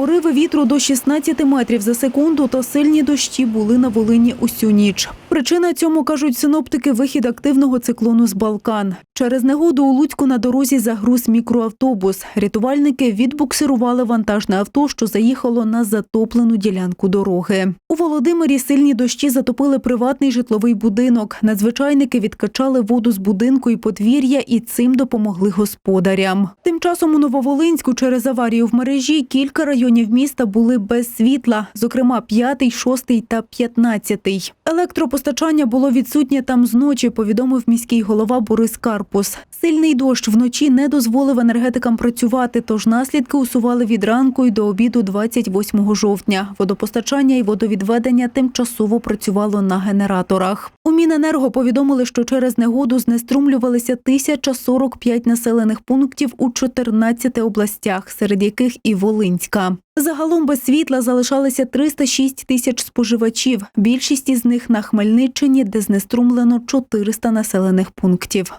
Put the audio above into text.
Пориви вітру до 16 метрів за секунду та сильні дощі були на Волині усю ніч. Причина цьому кажуть синоптики вихід активного циклону з Балкан. Через негоду у Луцьку на дорозі загруз мікроавтобус. Рятувальники відбуксирували вантажне авто, що заїхало на затоплену ділянку дороги. У Володимирі сильні дощі затопили приватний житловий будинок. Надзвичайники відкачали воду з будинку і подвір'я і цим допомогли господарям. Тим часом у Нововолинську через аварію в мережі кілька районів міста були без світла, зокрема 5, 6 та 15. Електропостачання було відсутнє там зночі, повідомив міський голова Борис Карпус. Сильний дощ вночі не дозволив енергетикам працювати, тож наслідки усували від ранку й до обіду 28 жовтня. Водопостачання і водовідведення тимчасово працювало на генераторах. У Міненерго повідомили, що через негоду знеструмлювалися 1045 населених пунктів у 14 областях, серед яких і Волинська. Загалом без світла залишалися 306 тисяч споживачів. Більшість із них на Хмельниччині, де знеструмлено 400 населених пунктів.